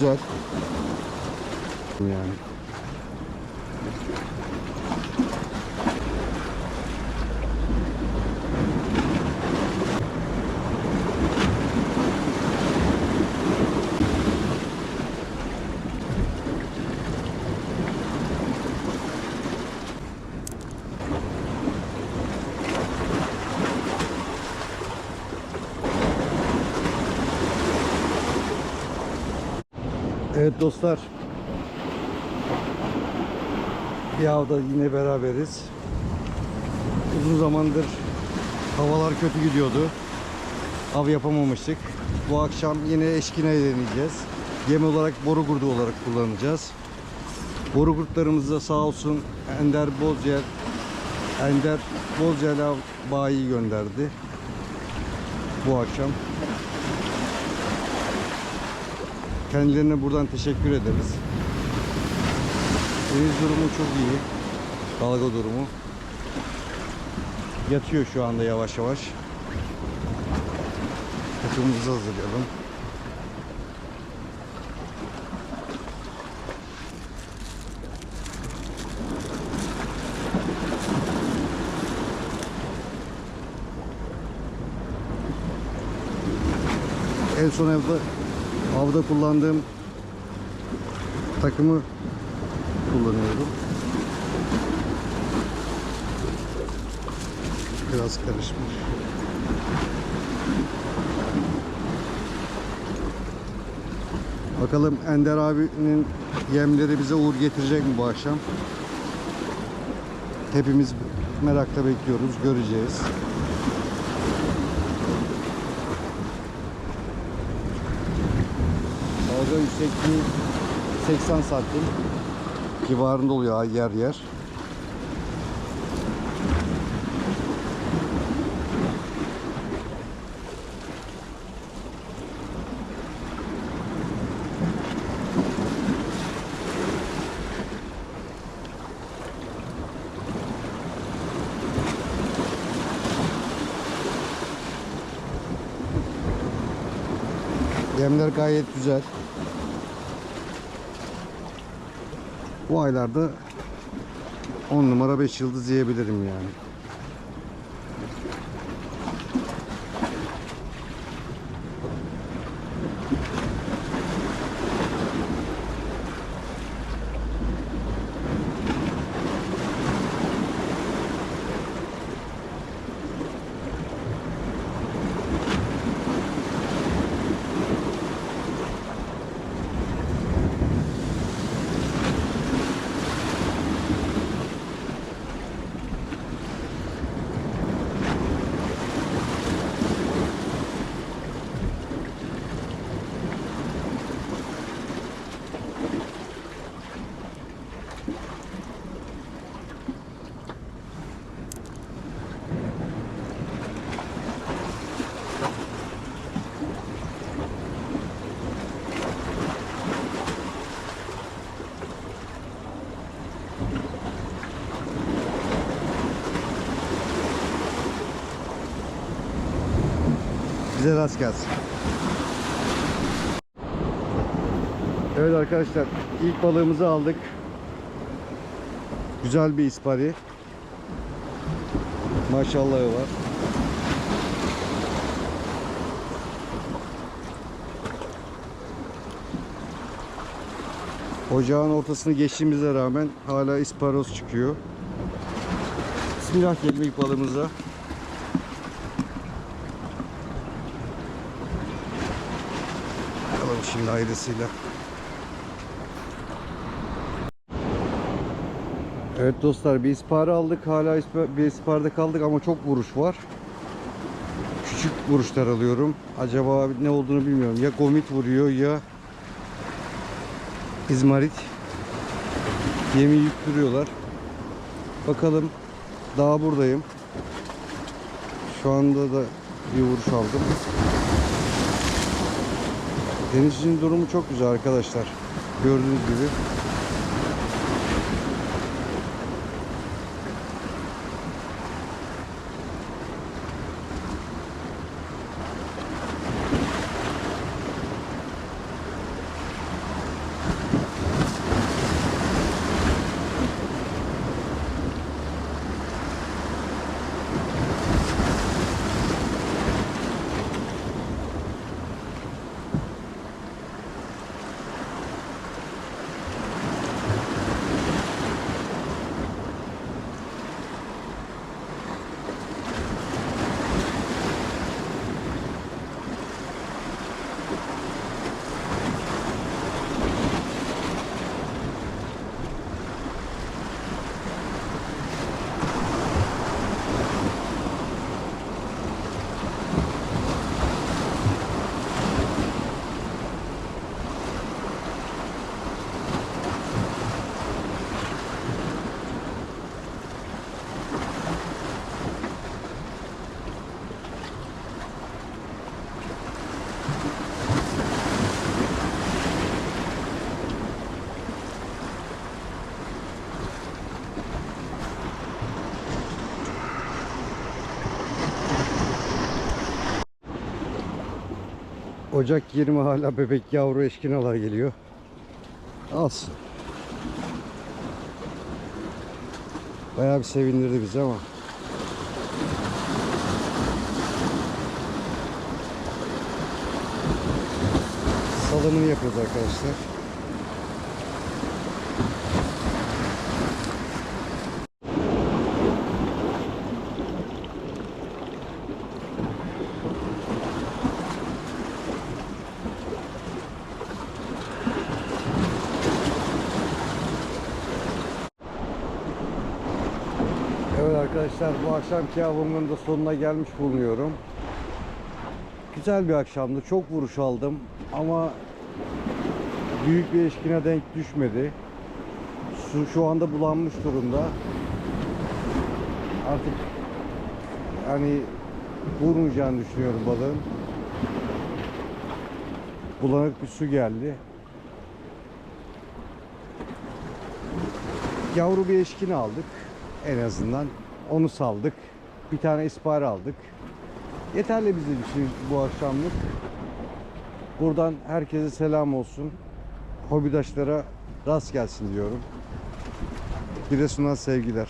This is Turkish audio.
Güzel. Yani. Evet dostlar. Avda yine beraberiz. Uzun zamandır havalar kötü gidiyordu. Av yapamamıştık. Bu akşam yine eşkine deneyeceğiz. Yem olarak boru kurdu olarak kullanacağız. Boru kurtlarımız da sağ olsun Ender Bozyer Ender Bozyer bayi gönderdi. Bu akşam. Kendilerine buradan teşekkür ederiz. Deniz durumu çok iyi. Dalga durumu. Yatıyor şu anda yavaş yavaş. Takımımızı hazırlayalım. En son evde avda kullandığım takımı kullanıyorum. Biraz karışmış. Bakalım Ender abinin yemleri bize uğur getirecek mi bu akşam? Hepimiz merakla bekliyoruz, göreceğiz. Dalga yüksekliği 80 santim civarında oluyor yer yer. Yemler gayet güzel. Bu aylarda 10 numara 5 yıldız diyebilirim yani. Bize rast gelsin. Evet arkadaşlar ilk balığımızı aldık. Güzel bir ispari. Maşallahı var. Ocağın ortasını geçtiğimize rağmen hala isparoz çıkıyor. Bismillah diyelim ilk balığımıza. Bakalım şimdi ailesiyle. Evet dostlar bir ispara aldık. Hala bir isparda kaldık ama çok vuruş var. Küçük vuruşlar alıyorum. Acaba ne olduğunu bilmiyorum. Ya gomit vuruyor ya izmarit. Yemi yüktürüyorlar. Bakalım. Daha buradayım. Şu anda da bir vuruş aldım. Denizin durumu çok güzel arkadaşlar. Gördüğünüz gibi. Ocak 20 hala bebek yavru eşkinalar geliyor. Alsın. Bayağı bir sevindirdi bizi ama. Salımını yapıyoruz arkadaşlar. Evet arkadaşlar bu akşamki avımın da sonuna gelmiş bulunuyorum. Güzel bir akşamdı. Çok vuruş aldım ama büyük bir eşkine denk düşmedi. Su şu anda bulanmış durumda. Artık hani vurmayacağını düşünüyorum balığın. Bulanık bir su geldi. Yavru bir eşkine aldık en azından. Onu saldık. Bir tane ispar aldık. Yeterli bize için bu akşamlık. Buradan herkese selam olsun. Hobidaşlara rast gelsin diyorum. Giresun'a sevgiler.